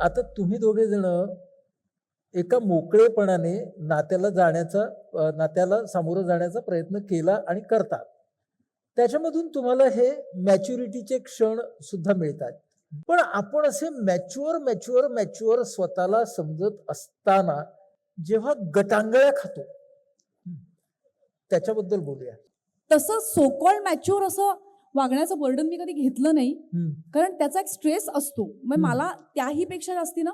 आता तुम्ही दोघे जण एका मोकळेपणाने नात्याला जाण्याचा नात्याला सामोरं जाण्याचा प्रयत्न केला आणि करता. त्याच्यामधून तुम्हाला हे मॅच्युरिटीचे क्षण सुद्धा मिळतात. पण आपण असे मॅच्युअर मॅच्युअर मॅच्युअर स्वतःला समजत असताना जेव्हा गटांगळ्या खातो त्याच्याबद्दल बोलूया. तसं सोकॉल मॅच्युअर असं वागण्याचं बर्डन मी कधी घेतलं नाही. कारण त्याचा एक स्ट्रेस असतो. मग. मला त्याही पेक्षा जास्ती ना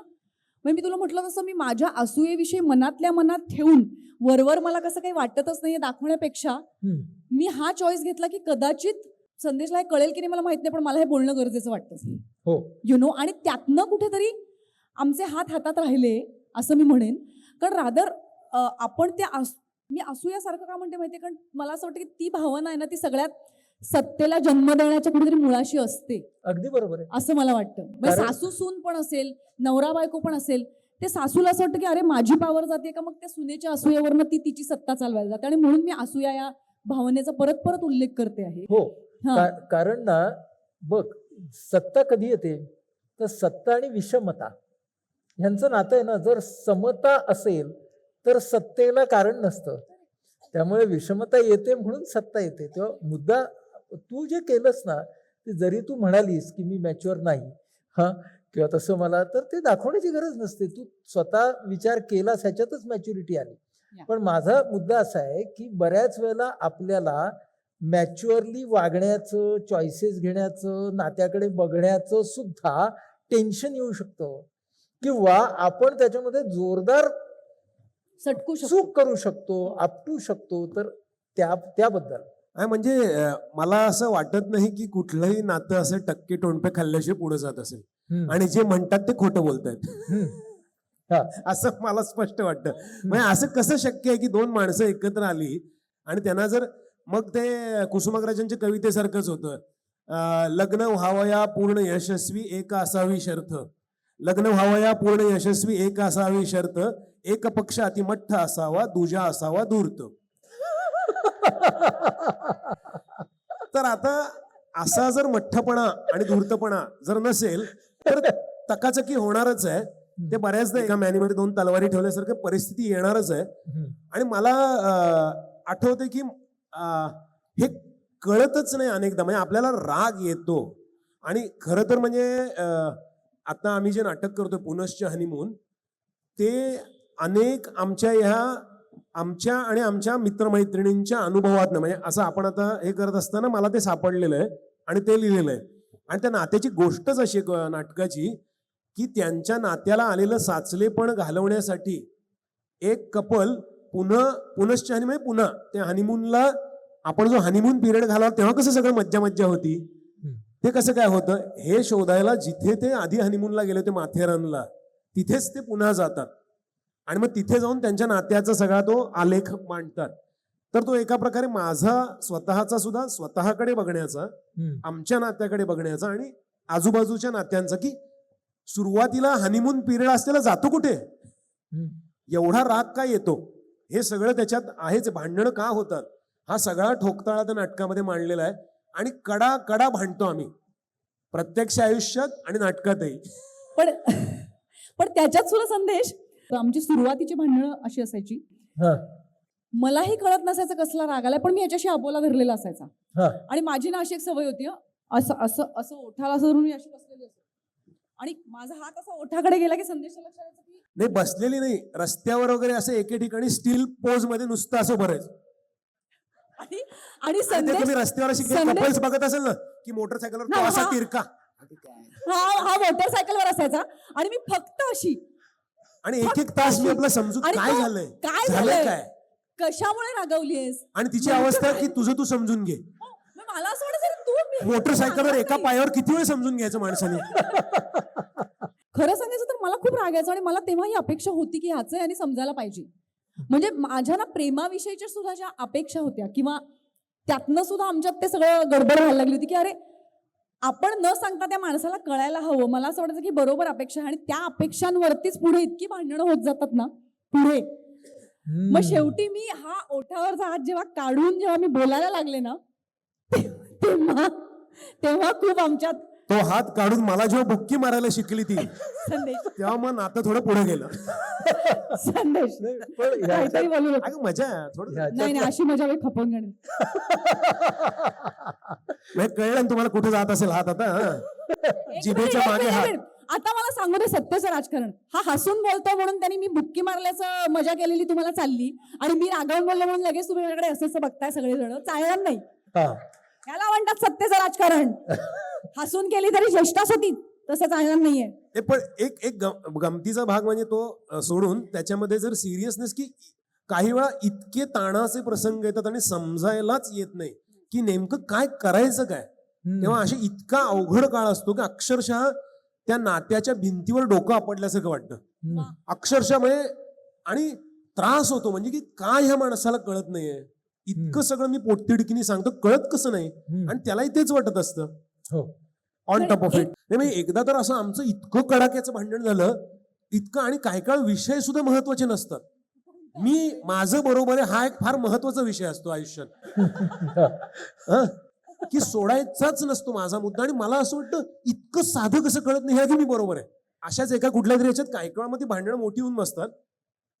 मग मी तुला म्हटलं तसं मी माझ्या असूयेविषयी मनातल्या मनात ठेवून वरवर मला कसं काही वाटतच नाही दाखवण्यापेक्षा. मी हा चॉईस घेतला की कदाचित संदेशला हे कळेल की नाही मला माहीत नाही पण मला हे बोलणं गरजेचं वाटतं हो. यु नो आणि त्यातनं कुठेतरी आमचे हात हातात राहिले असं मी म्हणेन. कारण रादर आपण ते अस- मी असूयासारखं का म्हणते माहितीये? कारण मला असं वाटतं की ती भावना आहे ना ती सगळ्यात सत्तेला जन्म देण्याच्या कुठेतरी मुळाशी असते. अगदी बरोबर आहे. असं मला वाटतं. म्हणजे कारण- सासू सून पण असेल नवरा बायको पण असेल ते सासूला असं वाटतं की अरे माझी पावर जाते का? मग त्या सुनेच्या असूयावरनं ती तिची सत्ता चालवायला जाते. आणि म्हणून मी असूया या भावनेचा परत परत उल्लेख करते आहे. हो. हा. का- कारण ना बघ सत्ता कधी येते? तर सत्ता आणि विषमता. ह्यांचं नातं आहे ना जर समता असेल तर सत्तेला कारण नसतं. त्यामुळे विषमता येते म्हणून सत्ता येते. तेव्हा मुद्दा तू जे केलंस ना ते जरी तू म्हणालीस की मी मॅच्युअर नाही हा किंवा तसं मला तर ते दाखवण्याची गरज नसते. तू स्वतः विचार केलास ह्याच्यातच मॅच्युरिटी आली. पण माझा मुद्दा असा आहे की बऱ्याच वेळेला आपल्याला मॅच्युअरली वागण्याचं चॉईसेस घेण्याचं नात्याकडे बघण्याचं सुद्धा टेन्शन येऊ शकतं. किंवा आपण त्याच्यामध्ये जोरदार सटकू शकतो. चूक करू शकतो आपटू शकतो तर त्या त्याबद्दल. म्हणजे मला असं वाटत नाही की कुठलंही नातं असं टक्के टोणपे खाल्ल्याशिवाय पुढे जात असेल. आणि जे म्हणतात ते खोटं बोलतायत. हा. असं मला स्पष्ट वाटतं. म्हणजे असं कसं शक्य आहे की दोन माणसं एकत्र आली आणि त्यांना जर मग ते कुसुमाग्रजांच्या कवितेसारखंच होतं. लग्न व्हावया पूर्ण यशस्वी एक असावी शर्थ. लग्न व्हावया पूर्ण यशस्वी एक असावी शर्त एक पक्ष अतिमठ्ठ असावा दुजा असावा धूर्त. तर आता असा जर मठ्ठपणा आणि धूर्तपणा जर नसेल तर तकाचकी होणारच आहे. ते बऱ्याचदा एका मॅनीमध्ये दोन तलवारी ठेवल्यासारखं परिस्थिती येणारच आहे. आणि मला आठवते की हे कळतच नाही अनेकदा. म्हणजे आपल्याला राग येतो. आणि खरं तर म्हणजे आता आम्ही जे नाटक करतो पुनश्च हनीमून ते अनेक आमच्या ह्या आमच्या आणि आमच्या मित्रमैत्रिणींच्या अनुभवातनं म्हणजे असं आपण आता हे करत असताना मला ते सापडलेलं आहे आणि ते लिहिलेलं आहे. आणि त्या नात्याची गोष्टच अशी नाटकाची की त्यांच्या नात्याला आलेलं साचलेपण घालवण्यासाठी एक कपल पुन्हा पुनश्च हनी म्हणजे पुन्हा त्या हनीमूनला आपण जो हनीमून पिरियड घालावा तेव्हा कसं सगळं मज्जा मज्जा होती? ते कसं काय होतं? हे शोधायला जिथे ते आधी हनीमूनला गेले होते माथेरानला तिथेच ते पुन्हा जातात. आणि मग तिथे जाऊन त्यांच्या नात्याचा सगळा तो आलेख मांडतात. तर तो एका प्रकारे माझा स्वतःचा सुद्धा स्वतःकडे बघण्याचा. आमच्या नात्याकडे बघण्याचा आणि आजूबाजूच्या नात्यांचा की सुरुवातीला हनीमून पिरियड असलेला जातो कुठे. एवढा राग का येतो? हे सगळं त्याच्यात आहेच. भांडणं का होतात? हा सगळा ठोकताळा त्या नाटकामध्ये मांडलेला आहे. आणि कडा कडा भांडतो आम्ही. प्रत्यक्ष आयुष्यात आणि नाटकातही. पण पण त्याच्यात सुद्धा संदेश आमची सुरुवातीची भांडणं अशी असायची. हा. मलाही कळत नसायचं कसला राग आलाय पण मी याच्याशी अबोला धरलेला असायचा. आणि माझी ना अशी एक सवय होती. असं असं असं ओठाला असं धरून मी अशी बसलेली आणि माझा हात असा ओठाकडे गेला की संदेश नाही बसलेली नाही. रस्त्यावर वगैरे असं एके ठिकाणी स्टील पोजमध्ये नुसतं असं बरेच आणि तुम्ही रस्त्यावर अशी कपल्स बघत असेल ना की मोटरसायकलवर तो असा. तिरका. हा हा मोटरसायकलवर असायचा. आणि मी फक्त अशी आणि एक एक तास मी आपला समजून आणि काय झालंय काय झालंय झालंय? काय? कशामुळे रागवलीयस? आणि तिची अवस्था काय? की तुझं तू समजून घे. हो, मग मला असं वाटायचं तू मी- मोटरसायकलवर एका. पायावर किती वेळ समजून घ्यायचं माणसाने? खरं सांगायचं तर मला खूप राग यायचा आणि मला तेव्हा ही अपेक्षा होती की ह्याचं याने समजायला पाहिजे. म्हणजे माझ्या ना प्रेमाविषयीच्या सुद्धा ज्या अपेक्षा होत्या किंवा त्यातनं सुद्धा आमच्यात ते सगळं गडबड व्हायला लागली होती की अरे आपण न सांगता त्या माणसाला कळायला हवं. मला असं वाटायचं की बरोबर अपेक्षा आणि त्या अपेक्षांवरतीच पुढे इतकी भांडणं होत जातात ना. पुढे. मग शेवटी मी हा ओठावरचा हात जेव्हा काढून जेव्हा मी बोलायला लागले ना तेव्हा तेव्हा खूप आमच्यात तो हात काढून मला जेव्हा बुक्की मारायला शिकली ती संदेश. तेव्हा मग नातं थोडं पुढे गेलं. संदेश. नाही, पण ह्याच्यात- काहीतरी बोलू मजा आहे थोडं ह्याच्यात- नाही नाही अशी मजा मी खपवून घेणार म्हणजे कळलं ना तुम्हाला कुठे जात असेल हात आता हं? एक जिभेच्या मिनिट, एक मागे हात. मिनिट. आता मला सांगू दे सत्याचं राजकारण हा हसून बोलतो म्हणून त्यांनी मी बुक्की मारल्याचं मजा केलेली तुम्हाला चालली आणि मी रागावून बोललो म्हणून लगेच तुम्ही माझ्याकडे असं बघताय सगळे जण चालणार नाही हा. याला म्हणतात सत्तेचं राजकारण हसून केली तरी ज्येष्ठाच होती तसं चालणार नाहीये ए, पण एक एक गम- गमतीचा भाग म्हणजे तो अ, सोडून त्याच्यामध्ये जर सिरियसनेस की काही वेळा इतके ताणाचे प्रसंग येतात आणि समजायलाच येत नाही की नेमकं काय करायचं काय. तेव्हा असे इतका अवघड काळ असतो की अक्षरशः त्या नात्याच्या भिंतीवर डोकं आपटल्यासारखं वाटतं. अक्षरशः म्हणजे आणि त्रास होतो म्हणजे की काय ह्या माणसाला कळत नाहीये इतकं. सगळं मी पोटतिडकीने सांगतो कळत कसं नाही. आणि त्यालाही तेच वाटत असतं हो ऑन टॉप ऑफ इट नाही म्हणजे एकदा तर असं आमचं इतकं कडाक्याचं भांडण झालं इतकं आणि काही काळ विषय सुद्धा महत्त्वाचे नसतात मी माझं बरोबर आहे हा एक फार महत्त्वाचा विषय असतो आयुष्यात. हं? की सोडायचाच नसतो माझा मुद्दा आणि मला असं वाटतं इतकं साधं कसं कळत नाही हे की मी बरोबर आहे. अशाच एका कुठल्या तरी याच्यात काही काळामध्ये भांडणं मोठी होऊन बसतात.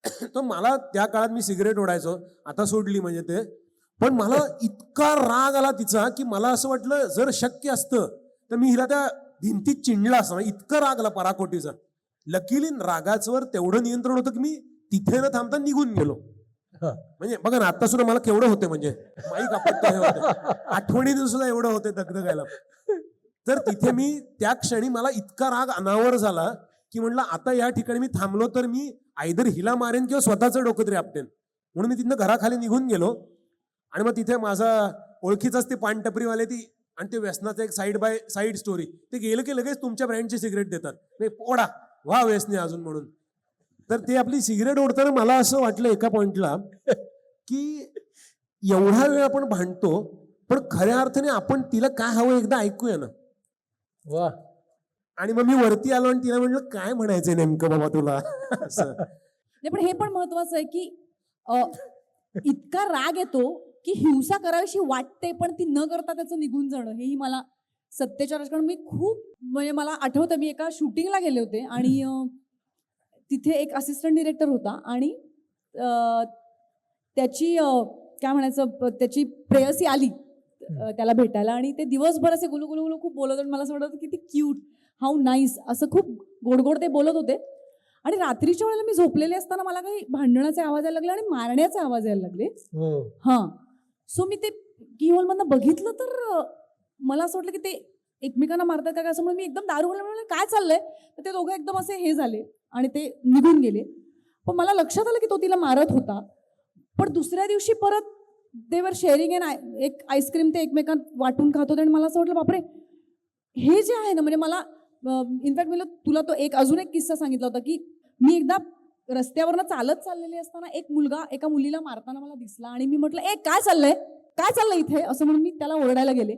तर मला त्या काळात मी सिगरेट ओढायचो आता सोडली म्हणजे ते. पण मला इतका राग आला तिचा की मला असं वाटलं जर शक्य असतं तर मी हिला त्या भिंतीत चिंडला असं इतकं राग आला पराकोटीचा. लकीली रागाचवर तेवढं नियंत्रण होतं की मी तिथे न थांबता निघून गेलो. म्हणजे बघा ना आता सुद्धा मला केवढं होते म्हणजे. माईक आठवणीने सुद्धा एवढं होते दगदगायला तर तिथे मी त्या क्षणी मला इतका राग अनावर झाला की म्हटलं आता या ठिकाणी मी थांबलो तर मी आयदर हिला मारेन किंवा स्वतःचं डोकं तरी आपटेन. म्हणून मी तिथनं घराखाली निघून गेलो. आणि मग तिथे माझा ओळखीचाच ते पान टपरीवाले ती आणि ते व्यसनाचं एक साईड बाय साईड स्टोरी ते गेलं की लगेच तुमच्या ब्रँडची सिगरेट देतात. नाही पोडा. वा व्यसनी अजून म्हणून. तर ते आपली सिगरेट ओढताना मला असं वाटलं एका पॉइंटला की एवढा वेळ आपण भांडतो पण खऱ्या अर्थाने आपण तिला काय हवं एकदा ऐकूया ना. वा. आणि मग मी वरती आलो आणि तिला म्हणलं काय म्हणायचंय नेमकं बाबा तुला? नाही पण हे पण महत्वाचं आहे की अ, इतका राग येतो की हिंसा करावीशी वाटते पण ती न करता त्याचं निघून जाणं हेही मला सत्तेच्या राजकारण मी खूप म्हणजे मला आठवतं मी एका शूटिंगला गेले होते आणि अ, तिथे एक असिस्टंट डिरेक्टर होता आणि त्याची काय म्हणायचं त्याची प्रेयसी आली त्याला भेटायला आणि ते दिवसभर असे गुलू गुलू गुलू खूप बोलत आणि मला असं वाटत किती क्यूट हाऊ नाईस असं खूप गोड गोड ते बोलत होते. आणि रात्रीच्या वेळेला मी झोपलेले असताना मला काही भांडणाचे आवाज यायला लागले आणि मारण्याचे आवाज यायला लागले. हो. हां. सो मी ते की मधनं बघितलं तर मला असं वाटलं की ते एकमेकांना मारतात का काय? असं म्हणून मी एकदम दारू काय चाललंय? तर ते दोघं एकदम असे हे झाले. आणि ते निघून गेले. पण मला लक्षात आलं की तो तिला मारत होता. पण दुसऱ्या दिवशी परत देवर शेअरिंग अँड एक आईस्क्रीम ते एकमेकांत वाटून खात होते आणि मला असं वाटलं बापरे! हे जे आहे ना म्हणजे मला इनफॅक्ट मी तुला तो एक अजून एक किस्सा सांगितला होता की मी एकदा रस्त्यावरनं चालत चाललेली असताना एक मुलगा एका मुलीला मारताना मला दिसला आणि मी म्हटलं ए काय चाललंय? काय चाललंय इथे? असं म्हणून मी त्याला ओरडायला गेले.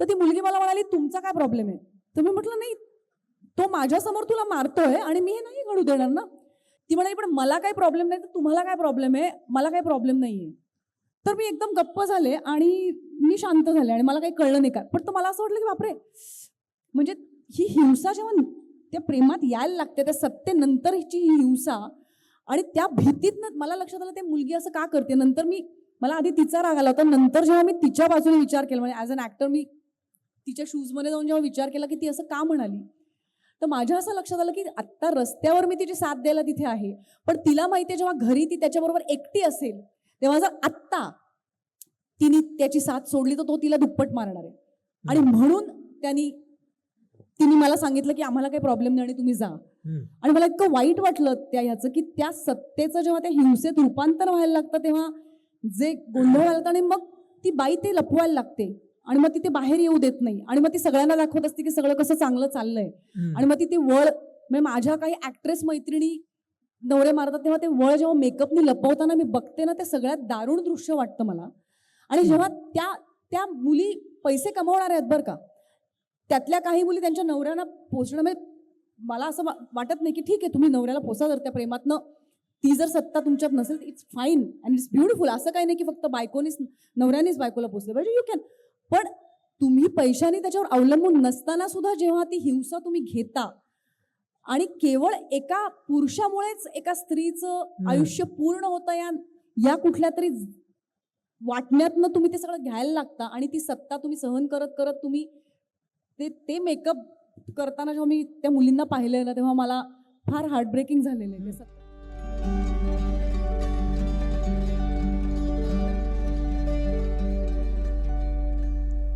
तर ती मुलगी मला म्हणाली तुमचा काय प्रॉब्लेम आहे? तर मी म्हटलं नाही तो माझ्यासमोर तुला मारतोय आणि मी हे नाही घडू देणार ना. ती म्हणाली पण मला काही प्रॉब्लेम नाही तर तुम्हाला काय प्रॉब्लेम आहे? मला काही प्रॉब्लेम नाही आहे तर मी एकदम गप्प झाले आणि मी शांत झाले आणि मला काही कळलं नाही काय पण तर मला असं वाटलं की बापरे म्हणजे ही हिंसा जेव्हा त्या प्रेमात यायला लागते त्या सत्तेनंतरची ही हिंसा आणि त्या भीतीतनं मला लक्षात आलं ते मुलगी असं का करते? नंतर मी मला आधी तिचा राग आला होता नंतर जेव्हा मी तिच्या बाजूने विचार केला म्हणजे ॲज अन ॲक्टर मी तिच्या शूजमध्ये जाऊन जेव्हा विचार केला की ती असं का म्हणाली? तर माझ्या असं लक्षात आलं की आत्ता रस्त्यावर मी तिची साथ द्यायला तिथे आहे. पण तिला माहिती आहे जेव्हा घरी ती त्याच्याबरोबर एकटी असेल तेव्हा जर आत्ता तिने त्याची साथ सोडली तर तो तिला दुप्पट मारणार आहे. आणि म्हणून त्यांनी तिने मला सांगितलं की आम्हाला काही प्रॉब्लेम नाही आणि तुम्ही जा. आणि मला इतकं वाईट वाटलं त्या ह्याचं की त्या सत्तेचं जेव्हा त्या हिंसेत रूपांतर व्हायला लागतं तेव्हा जे गोंधळ आणि मग ती बाई ते लपवायला लागते. आणि मग ती ते बाहेर येऊ देत नाही. आणि मग ती सगळ्यांना दाखवत असते की सगळं कसं चांगलं चाललंय. आणि मग ती ती वळ म्हणजे माझ्या काही ऍक्ट्रेस मैत्रिणी नवरे मारतात तेव्हा ते वळ जेव्हा मेकअपनी लपवताना मी बघते ना ते सगळ्यात दारुण दृश्य वाटतं मला. आणि जेव्हा त्या त्या मुली पैसे कमवणार आहेत बरं का त्यातल्या काही मुली त्यांच्या नवऱ्यांना पोचणं म्हणजे मला असं वाटत नाही की ठीक आहे तुम्ही नवऱ्याला पोसा जर त्या प्रेमातनं ती जर सत्ता तुमच्यात नसेल it's fine and it's beautiful असं काही नाही की फक्त बायकोनीच नवऱ्यानेच बायकोला पोचलं पाहिजे. यू कॅन पण तुम्ही पैशाने त्याच्यावर अवलंबून नसताना सुद्धा जेव्हा ती हिंसा तुम्ही घेता आणि केवळ एका पुरुषामुळेच एका स्त्रीचं आयुष्य पूर्ण होतं या या कुठल्या तरी वाटण्यातनं तुम्ही ते सगळं घ्यायला लागता आणि ती सत्ता तुम्ही सहन करत करत तुम्ही ते ते मेकअप करताना जेव्हा मी त्या मुलींना पाहिलं ना तेव्हा मला फार हार्टब्रेकिंग झालेलं आहे.